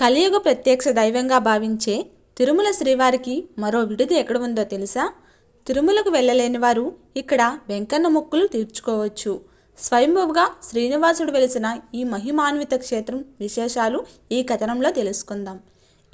కలియుగ ప్రత్యక్ష దైవంగా భావించే తిరుమల శ్రీవారికి మరో విడుది ఎక్కడ ఉందో తెలుసా? తిరుమలకు వెళ్ళలేని వారు ఇక్కడ వెంకన్న మొక్కులు తీర్చుకోవచ్చు. స్వయంభువుగా శ్రీనివాసుడు వెలిసిన ఈ మహిమాన్విత క్షేత్రం విశేషాలు ఈ కథనంలో తెలుసుకుందాం.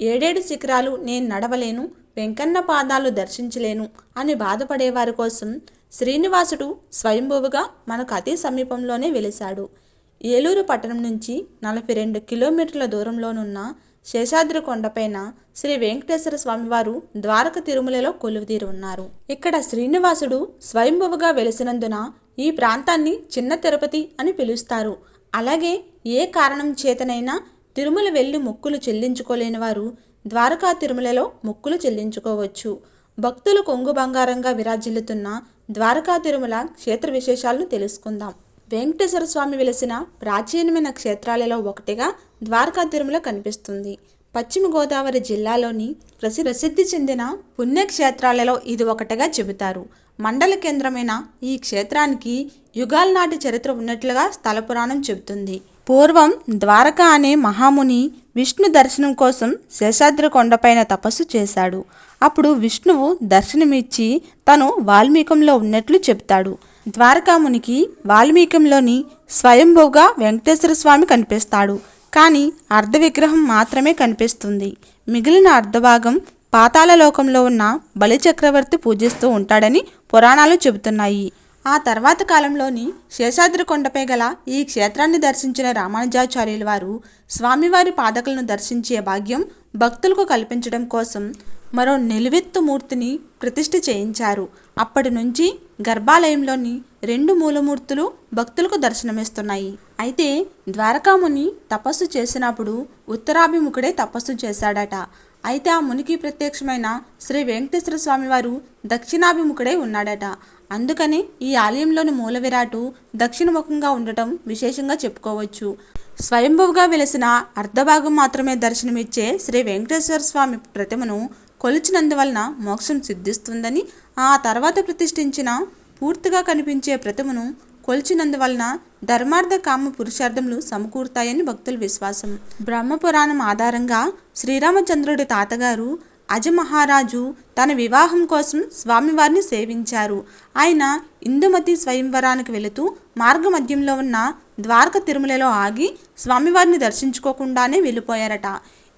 ఏడేడు శిఖరాలు నేను నడవలేను వెంకన్న పాదాలు దర్శించలేను అని బాధపడేవారి కోసం శ్రీనివాసుడు స్వయంభువుగా మనకు అతి సమీపంలోనే వెలిశాడు. ఏలూరు పట్టణం నుంచి నలభై రెండు కిలోమీటర్ల దూరంలోనున్న శేషాద్రి కొండపైన శ్రీ వెంకటేశ్వర స్వామివారు ద్వారక తిరుమలలో కొలువుదీరి ఉన్నారు ఇక్కడ శ్రీనివాసుడు స్వయంభువుగా వెలిసినందున ఈ ప్రాంతాన్ని చిన్న తిరుపతి అని పిలుస్తారు. అలాగే ఏ కారణం చేతనైనా తిరుమల వెళ్ళి మొక్కులు చెల్లించుకోలేని వారు ద్వారకా తిరుమలలో మొక్కులు చెల్లించుకోవచ్చు. భక్తులు కొంగు బంగారంగా విరాజిల్లుతున్న ద్వారకా తిరుమల క్షేత్ర విశేషాలను తెలుసుకుందాం. వెంకటేశ్వర స్వామి వెలిసిన ప్రాచీనమైన క్షేత్రాలలో ఒకటిగా ద్వారకా తిరుమల కనిపిస్తుంది. పశ్చిమ గోదావరి జిల్లాలోని ప్రసి ప్రసిద్ధి చెందిన పుణ్యక్షేత్రాలలో ఇది ఒకటిగా చెబుతారు. మండల కేంద్రమైన ఈ క్షేత్రానికి యుగాల నాటి చరిత్ర ఉన్నట్లుగా స్థల పురాణం చెబుతుంది. పూర్వం ద్వారక అనే మహాముని విష్ణు దర్శనం కోసం శేషాద్రి కొండపైన తపస్సు చేశాడు. అప్పుడు విష్ణువు దర్శనమిచ్చి తను వాల్మీకంలో ఉన్నట్లు చెప్తాడు ద్వారకామునికి వాల్మీకంలోని స్వయంభూగా వెంకటేశ్వర స్వామి కనిపిస్తాడు. కానీ అర్ధ విగ్రహం మాత్రమే కనిపిస్తుంది. మిగిలిన అర్ధభాగం పాతాళ లోకంలో ఉన్న బలిచక్రవర్తి పూజిస్తూ ఉంటాడని పురాణాలు చెబుతున్నాయి. ఆ తర్వాత కాలంలోని శేషాద్రి కొండపై గల ఈ క్షేత్రాన్ని దర్శించిన రామానుజాచార్యుల వారు స్వామివారి పాదకులను దర్శించే భాగ్యం భక్తులకు కల్పించడం కోసం మరో నిలువెత్తు మూర్తిని ప్రతిష్ఠ చేయించారు. అప్పటి నుంచి గర్భాలయంలోని రెండు మూలమూర్తులు భక్తులకు దర్శనమిస్తున్నాయి. అయితే ద్వారకాముని తపస్సు చేసినప్పుడు ఉత్తరాభిముఖుడే తపస్సు చేశాడట. అయితే ఆ మునికి ప్రత్యక్షమైన శ్రీ వెంకటేశ్వర స్వామివారు దక్షిణాభిముఖుడై ఉన్నాడట. అందుకని ఈ ఆలయంలోని మూల విరాటు దక్షిణముఖంగా ఉండటం విశేషంగా చెప్పుకోవచ్చు. స్వయంభువుగా వెలిసిన అర్ధభాగం మాత్రమే దర్శనమిచ్చే శ్రీ వెంకటేశ్వర స్వామి ప్రతిమను కొలిచినందువలన మోక్షం సిద్ధిస్తుందని ఆ తర్వాత ప్రతిష్ఠించిన పూర్తిగా కనిపించే ప్రతిమను కొలిచినందువలన ధర్మార్థ కామ పురుషార్థములు సమకూరుతాయని భక్తుల విశ్వాసం. బ్రహ్మపురాణం ఆధారంగా శ్రీరామచంద్రుడి తాతగారు అజమహారాజు తన వివాహం కోసం స్వామివారిని సేవించారు. ఆయన ఇందుమతి స్వయంవరానికి వెళుతూ మార్గమధ్యంలో ఉన్న ద్వారక తిరుమలలో ఆగి స్వామివారిని దర్శించుకోకుండానే వెళ్ళిపోయారట.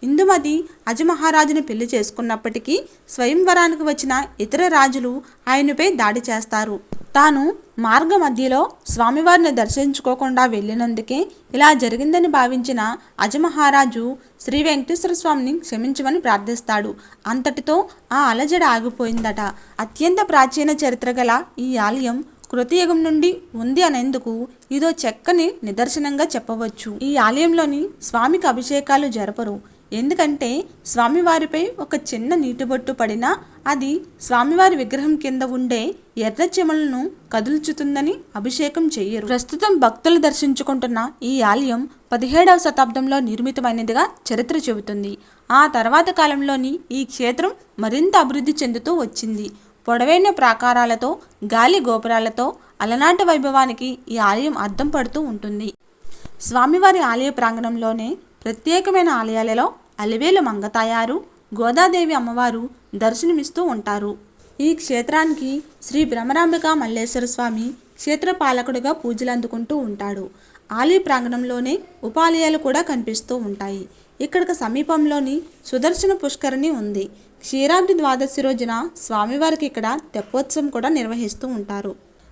ఇందుమతి అజమహారాజును పెళ్ళి చేసుకున్నప్పటికీ స్వయంవరానికి వచ్చిన ఇతర రాజులు ఆయనపై దాడి చేస్తారు. తాను మార్గ మధ్యలో స్వామివారిని దర్శించుకోకుండా వెళ్ళినందుకే ఇలా జరిగిందని భావించిన అజమహారాజు శ్రీ వెంకటేశ్వర స్వామిని క్షమించమని ప్రార్థిస్తాడు. అంతటితో ఆ అలజడ ఆగిపోయిందట. అత్యంత ప్రాచీన చరిత్ర గల ఈ ఆలయం కృతయుగం నుండి ఉంది అనేందుకు ఇదో చెక్కని నిదర్శనంగా చెప్పవచ్చు. ఈ ఆలయంలోని స్వామికి అభిషేకాలు జరపరు. ఎందుకంటే స్వామివారిపై ఒక చిన్న నీటిబొట్టు పడినా అది స్వామివారి విగ్రహం కింద ఉండే ఎర్ర చెమలను కదుల్చుతుందని అభిషేకం చెయ్యరు ప్రస్తుతం భక్తులు దర్శించుకుంటున్న ఈ ఆలయం పదిహేడవ శతాబ్దంలో నిర్మితమైనదిగా చరిత్ర చెబుతుంది. ఆ తర్వాత కాలంలోని ఈ క్షేత్రం మరింత అభివృద్ధి చెందుతూ వచ్చింది. పొడవైన ప్రాకారాలతో గాలి గోపురాలతో అలనాటి వైభవానికి ఈ ఆలయం అద్దం పడుతూ ఉంటుంది. స్వామివారి ఆలయ ప్రాంగణంలోనే ప్రత్యేకమైన ఆలయాలలో అలివేలు మంగతాయారు గోదాదేవి అమ్మవారు దర్శనమిస్తూ ఉంటారు. ఈ క్షేత్రానికి శ్రీ భ్రమరాంబిక మల్లేశ్వర స్వామి క్షేత్రపాలకుడిగా పూజలు అందుకుంటూ ఉంటాడు. ఆలయ ప్రాంగణంలోనే ఉపాలయాలు కూడా కనిపిస్తూ ఉంటాయి. ఇక్కడికి సమీపంలోని సుదర్శన పుష్కరిణి ఉంది. క్షీరాబ్ది ద్వాదశి రోజున స్వామివారికి ఇక్కడ తెప్పోత్సవం కూడా నిర్వహిస్తూ ఉంటారు.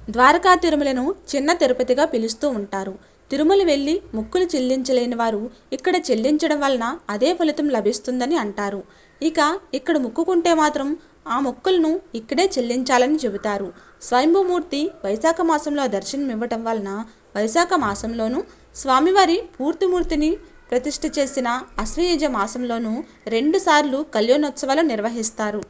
ద్వారకా తిరుమలను చిన్న తిరుపతిగా పిలుస్తూ ఉంటారు. తిరుమల వెళ్ళి ముక్కులు చెల్లించలేని వారు ఇక్కడ చెల్లించడం వలన అదే ఫలితం లభిస్తుందని అంటారు. ఇక ఇక్కడ మొక్కుకుంటే మాత్రం ఆ మొక్కులను ఇక్కడే చెల్లించాలని చెబుతారు. స్వయంభూమూర్తి వైశాఖ మాసంలో దర్శనం ఇవ్వటం వలన వైశాఖ మాసంలోనూ స్వామివారి పూర్తిమూర్తిని ప్రతిష్ఠ చేసిన అశ్వయుజ మాసంలోనూ రెండుసార్లు కళ్యాణోత్సవాలు నిర్వహిస్తారు.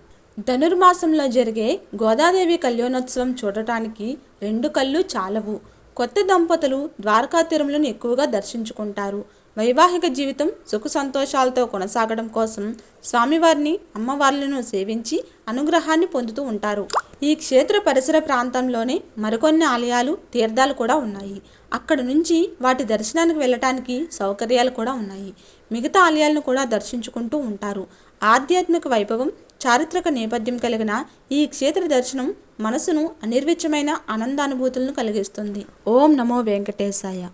ధనుర్మాసంలో జరిగే గోదాదేవి కళ్యాణోత్సవం చూడటానికి రెండు కళ్ళు చాలవు. కొత్త దంపతులు ద్వారకా తిరుమలను ఎక్కువగా దర్శించుకుంటారు. వైవాహిక జీవితం సుఖ సంతోషాలతో కొనసాగడం కోసం స్వామివారిని అమ్మవార్లను సేవించి అనుగ్రహాన్ని పొందుతూ ఉంటారు. ఈ క్షేత్ర పరిసర ప్రాంతంలోనే మరికొన్ని ఆలయాలు తీర్థాలు కూడా ఉన్నాయి. అక్కడ నుంచి వాటి దర్శనానికి వెళ్ళటానికి సౌకర్యాలు కూడా ఉన్నాయి. మిగతా ఆలయాలను కూడా దర్శించుకుంటూ ఉంటారు. ఆధ్యాత్మిక వైభవం చారిత్రక నేపథ్యం కలిగిన ఈ క్షేత్ర దర్శనం మనసును అనిర్విచ్యమైన ఆనందానుభూతులను కలిగిస్తుంది. ఓం నమో వెంకటేశాయ.